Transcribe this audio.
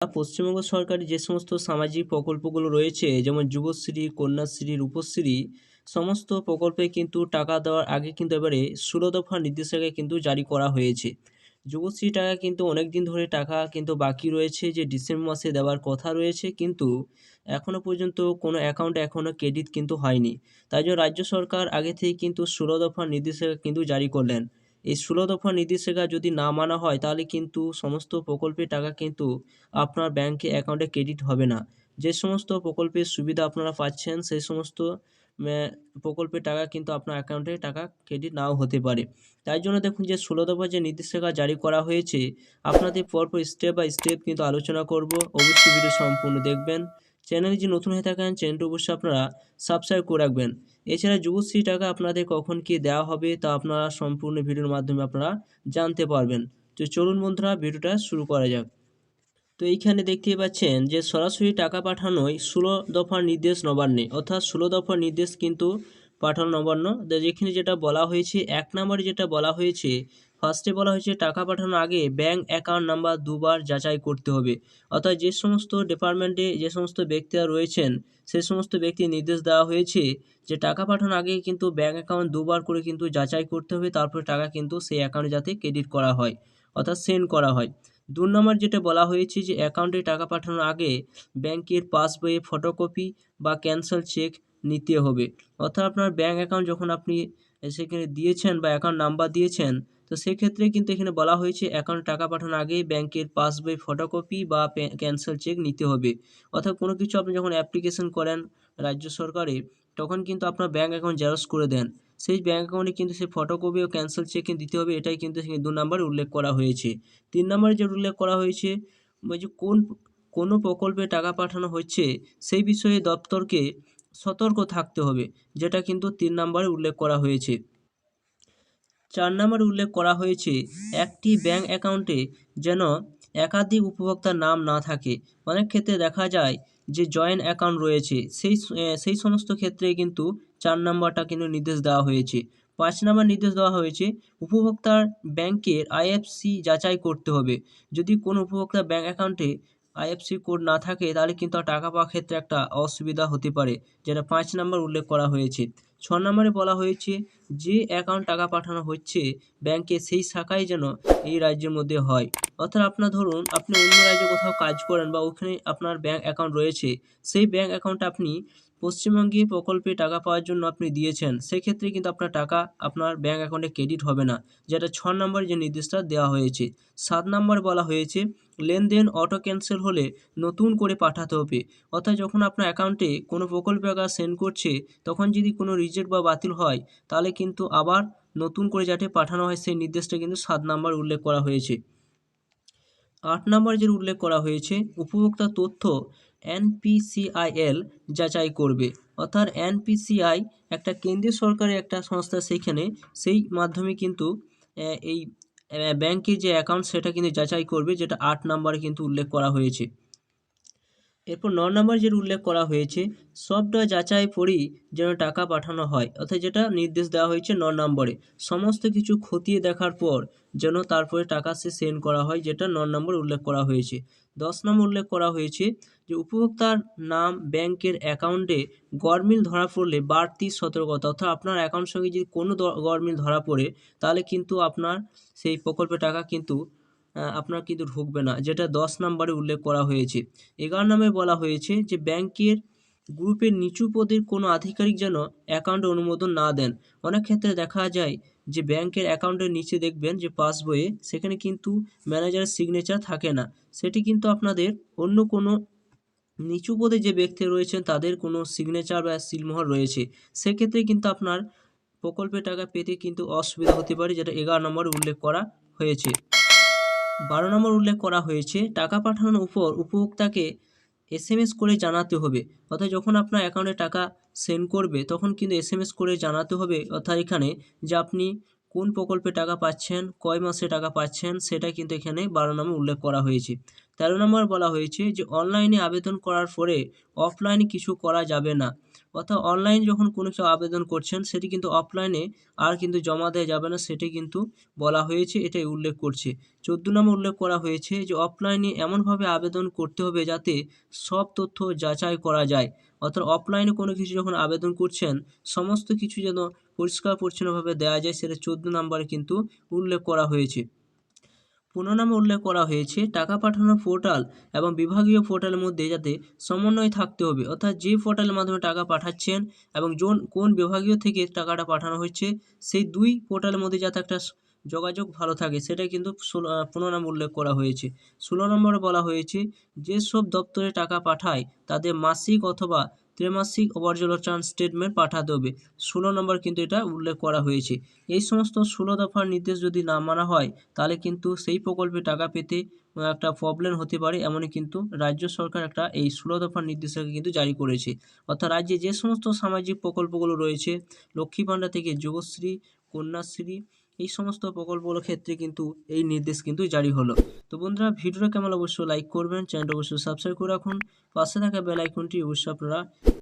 পশ্চিমবঙ্গ সরকারের যে সমস্ত সামাজিক প্রকল্পগুলো রয়েছে, যেমন যুবশ্রী, কন্যাশ্রী, রূপশ্রী, সমস্ত প্রকল্পে কিন্তু টাকা দেওয়ার আগে কিন্তু এবারে ষোলো দফা নির্দেশিকা কিন্তু জারি করা হয়েছে। যুবশ্রী টাকা কিন্তু অনেক দিন ধরে টাকা কিন্তু বাকি রয়েছে, যে ডিসেম্বর মাসে দেওয়ার কথা রয়েছে, কিন্তু এখনও পর্যন্ত কোনো অ্যাকাউন্টে এখনও ক্রেডিট কিন্তু হয়নি। তাই জন্য রাজ্য সরকার আগে থেকে কিন্তু ষোলো দফা নির্দেশিকা কিন্তু জারি করলেন। এই ষোলো দফা নির্দেশিকা যদি না মানা হয়, তাহলে কিন্তু সমস্ত প্রকল্পের টাকা কিন্তু আপনার ব্যাঙ্কে অ্যাকাউন্টে ক্রেডিট হবে না। যে সমস্ত প্রকল্পের সুবিধা আপনারা পাচ্ছেন, সেই সমস্ত প্রকল্পের টাকা কিন্তু আপনার অ্যাকাউন্টে টাকা ক্রেডিট নাও হতে পারে। তাই জন্য দেখুন যে ষোলো দফা যে নির্দেশিকা জারি করা হয়েছে, আপনাদের পরপর স্টেপ বাই স্টেপ কিন্তু আলোচনা করব। অবশ্যই ভিডিও সম্পূর্ণ দেখবেন। চ্যানেলে যে নতুন হয়ে থাকেন চ্যানেলটি অবশ্যই আপনারা সাবস্ক্রাইব করে রাখবেন। এছাড়া যুবশ্রী টাকা আপনাদের কখন কি দেওয়া হবে, তা আপনারা সম্পূর্ণ ভিডিওর মাধ্যমে আপনারা জানতে পারবেন। তো চলুন বন্ধুরা, ভিডিওটা শুরু করা যাক। তো এইখানে দেখতে পাচ্ছেন যে, সরাসরি টাকা পাঠানোই ষোলো দফার নির্দেশ নবান্নে। অর্থাৎ ষোলো দফার নির্দেশ কিন্তু পাঠানো নবান্ন। যেখানে যেটা বলা হয়েছে, এক নম্বরে যেটা বলা হয়েছে ফার্স্টে বলা হয়েছে, টাকা পাঠানোর আগে ব্যাঙ্ক অ্যাকাউন্ট নাম্বার দুবার যাচাই করতে হবে। অর্থাৎ যে সমস্ত ডিপার্টমেন্টে যে সমস্ত ব্যক্তিরা রয়েছেন, সে সমস্ত ব্যক্তির নির্দেশ দেওয়া হয়েছে যে, টাকা পাঠানোর আগে কিন্তু ব্যাঙ্ক অ্যাকাউন্ট দুবার করে কিন্তু যাচাই করতে হবে। তারপরে টাকা কিন্তু সেই অ্যাকাউন্টে যাতে ক্রেডিট করা হয়, অর্থাৎ সেন্ড করা হয়। দু নম্বর যেটা বলা হয়েছে যে, অ্যাকাউন্টে টাকা পাঠানোর আগে ব্যাংকের পাসবইয়ে ফটোকপি বা ক্যান্সেল চেক নিতে হবে। অর্থাৎ আপনার ব্যাঙ্ক অ্যাকাউন্ট যখন আপনি সেখানে দিয়েছেন বা অ্যাকাউন্ট নাম্বার দিয়েছেন তো সেক্ষেত্রে কিন্তু এখানে বলা হয়েছে অ্যাকাউন্ট টাকা পাঠানোর আগে ব্যাংকের পাসবই ফটোকপি বা ক্যান্সেল চেক নিতে হবে। অর্থাৎ কোনো কিছু আপনি যখন অ্যাপ্লিকেশন করেন রাজ্য সরকারে, তখন কিন্তু আপনার ব্যাঙ্ক অ্যাকাউন্ট জেরক্স করে দেন। সেই ব্যাঙ্ক অ্যাকাউন্টে কিন্তু সেই ফটোকপি ও ক্যান্সেল চেক দিতে হবে, এটাই কিন্তু দু নম্বরে উল্লেখ করা হয়েছে। তিন নম্বরে যে উল্লেখ করা হয়েছে যে কোন, কোনো প্রকল্পে টাকা পাঠানো হচ্ছে, সেই বিষয়ে দপ্তরকে সতর্ক থাকতে হবে, যেটা কিন্তু তিন নম্বরে উল্লেখ করা হয়েছে। চার নম্বরে উল্লেখ করা হয়েছে, একটি ব্যাঙ্ক অ্যাকাউন্টে যেন একাধিক উপভোক্তার নাম না থাকে। অনেক ক্ষেত্রে দেখা যায় যে জয়েন্ট অ্যাকাউন্ট রয়েছে, সেই সেই সমস্ত ক্ষেত্রে কিন্তু চার নম্বরটা কিন্তু নির্দেশ দেওয়া হয়েছে। পাঁচ নম্বর নির্দেশ দেওয়া হয়েছে, উপভোক্তার ব্যাংকের আইএফসি যাচাই করতে হবে। যদি কোনো উপভোক্তার ব্যাঙ্ক অ্যাকাউন্টে আইএফসি কোড না থাকে, তাহলে কিন্তু টাকা পাওয়ার ক্ষেত্রে একটা অসুবিধা হতে পারে, যেটা পাঁচ নম্বর উল্লেখ করা হয়েছে। ছ নম্বরে বলা হয়েছে, যে অ্যাকাউন্ট টাকা পাঠানো হচ্ছে ব্যাংকে সেই শাখাই যেন এই রাজ্যের মধ্যে হয়। অর্থাৎ আপনার ধরুন, আপনি অন্য রাজ্যে কোথাও কাজ করেন বা ওখানে আপনার ব্যাঙ্ক অ্যাকাউন্ট রয়েছে, সেই ব্যাঙ্ক অ্যাকাউন্টটা আপনি পশ্চিমবঙ্গে প্রকল্পে টাকা পাওয়ার জন্য আপনি দিয়েছেন, সেক্ষেত্রে কিন্তু আপনার টাকা আপনার ব্যাঙ্ক অ্যাকাউন্টে ক্রেডিট হবে না, যেটা ছ নম্বরে যে নির্দেশটা দেওয়া হয়েছে। সাত নম্বরে বলা হয়েছে লেনদেন অটো ক্যান্সেল হলে নতুন করে পাঠাতে হবে। অর্থাৎ যখন আপনার অ্যাকাউন্টে কোনো প্রকল্পে টাকা সেন্ড করছে, তখন যদি কোনো রিজেক্ট বা বাতিল হয়, তাহলে কিন্তু আবার নতুন করে যাতে পাঠানো হয়, সেই নির্দেশটা কিন্তু সাত নম্বর উল্লেখ করা হয়েছে। আট নম্বর যে উল্লেখ করা হয়েছে, উপভোক্তা তথ্য এনপিসিআইএল যাচাই করবে। অর্থাৎ এনপিসিআই একটা কেন্দ্রীয় সরকারের একটা সংস্থা, সেইখানে সেই মাধ্যমে কিন্তু এই ব্যাংকের যে অ্যাকাউন্ট সেটা কিন্তু যাচাই করবে যেটা আট নম্বরে কিন্তু উল্লেখ করা হয়েছে। এরপর ন নম্বর যেটা উল্লেখ করা হয়েছে, সবটা যাচাই পরেই যেন টাকা পাঠানো হয়, অর্থাৎ যেটা নির্দেশ দেওয়া হয়েছে ন নম্বরে। সমস্ত কিছু খতিয়ে দেখার পর যেন তারপরে টাকা সে সেন্ড করা হয়, যেটা ন নম্বর উল্লেখ করা হয়েছে। দশ নম্বর উল্লেখ করা হয়েছে যে, উপভোক্তার নাম ব্যাংকের অ্যাকাউন্টে গরমিল ধরা পড়লে বাড়তি সতর্কতা, অর্থাৎ আপনার অ্যাকাউন্ট সঙ্গে যদি কোনো গরমিল ধরা পড়ে, তাহলে কিন্তু আপনার সেই প্রকল্পের টাকা কিন্তু আপনার কিন্তু ঢুকবে না, যেটা দশ নম্বরে উল্লেখ করা হয়েছে। এগারো নামে বলা হয়েছে যে, ব্যাংকের গ্রুপের নিচু পদের কোনো আধিকারিক যেন অ্যাকাউন্টে অনুমোদন না দেন। অনেক ক্ষেত্রে দেখা যায় যে, ব্যাংকের অ্যাকাউন্টের নিচে দেখবেন যে, পাসবইয়ে সেখানে কিন্তু ম্যানেজারের সিগনেচার থাকে না। সেটি কিন্তু আপনাদের অন্য কোনো নিচু পদে যে ব্যক্তি রয়েছেন, তাদের কোনো সিগনেচার বা সিলমোহর রয়েছে। সেক্ষেত্রে কিন্তু আপনার প্রকল্পের টাকা পেতে কিন্তু অসুবিধা হতে পারে, যেটা এগারো নম্বরে উল্লেখ করা হয়েছে। বারো নম্বর উল্লেখ করা হয়েছে, টাকা পাঠানোর উপর উপভোক্তাকে এস করে জানাতে হবে। অর্থাৎ যখন আপনার অ্যাকাউন্টে টাকা সেন্ড করবে, তখন কিন্তু এস এম এস করে জানাতে হবে। অর্থাৎ এখানে যে আপনি কোন প্রকল্পে টাকা পাচ্ছেন, কয় মাসে টাকা পাচ্ছেন, সেটা কিন্তু এখানে বারো নম্বর উল্লেখ করা হয়েছে। তেরো নম্বর বলা হয়েছে যে, অনলাইনে আবেদন করার পরে অফলাইনে কিছু করা যাবে না। অর্থাৎ অনলাইন যখন কোনো কিছু আবেদন করছেন, সেটি কিন্তু অফলাইনে আর কিন্তু জমা দেওয়া যাবে না, সেটি কিন্তু বলা হয়েছে, এটাই উল্লেখ করছে। চোদ্দ নম্বর উল্লেখ করা হয়েছে যে অফলাইনে এমনভাবে আবেদন করতে হবে যাতে সব তথ্য যাচাই করা যায়। অর্থাৎ অফলাইনে কোনো কিছু যখন আবেদন করছেন, সমস্ত কিছু যেন পরিষ্কার পরিচ্ছন্নভাবে দেওয়া যায়, সেটা চোদ্দ নম্বরে কিন্তু উল্লেখ করা হয়েছে। পনেরো নম্বর উল্লেখ করা হয়েছে, টাকা পাঠানোর পোর্টাল এবং বিভাগীয় পোর্টালের মধ্যে যাতে সমন্বয় থাকতে হবে। অর্থাৎ যে পোর্টালের মাধ্যমে টাকা পাঠাচ্ছেন এবং যোন কোন বিভাগীয় থেকে টাকাটা পাঠানো হচ্ছে সেই দুই পোর্টালের মধ্যে যাতে একটা যোগাযোগ ভালো থাকে, সেটা কিন্তু পনেরো উল্লেখ করা হয়েছে। ষোলো নম্বরে বলা হয়েছে, যেসব দপ্তরে টাকা পাঠায়, তাদের মাসিক অথবা ত্রৈমাসিক পর্যালোচনা স্টেটমেন্ট পাঠাতে হবে। ষোলো নম্বর কিন্তু এটা উল্লেখ করা হয়েছে। এই সমস্ত ষোলো দফার নির্দেশ যদি না মানা হয়, তাহলে কিন্তু সেই প্রকল্পে টাকা পেতে একটা প্রবলেম হতে পারে, এমনই কিন্তু রাজ্য সরকার একটা এই ষোলো দফার নির্দেশিকা কিন্তু জারি করেছে। অর্থাৎ রাজ্যে যে সমস্ত সামাজিক প্রকল্পগুলো রয়েছে, লক্ষ্মী ভাণ্ডার থেকে যুবশ্রী কন্যাশ্রী এই সমস্ত প্রকল্পগুলোর ক্ষেত্রে কিন্তু এই নির্দেশ কিন্তু জারি হলো। তো বন্ধুরা, ভিডিওটা কেমন অবশ্যই লাইক করবেন চ্যানেলটা অবশ্যই সাবস্ক্রাইব করে রাখুন। পাশে থাকা বেল আইকনটি অবশ্যই আপনারা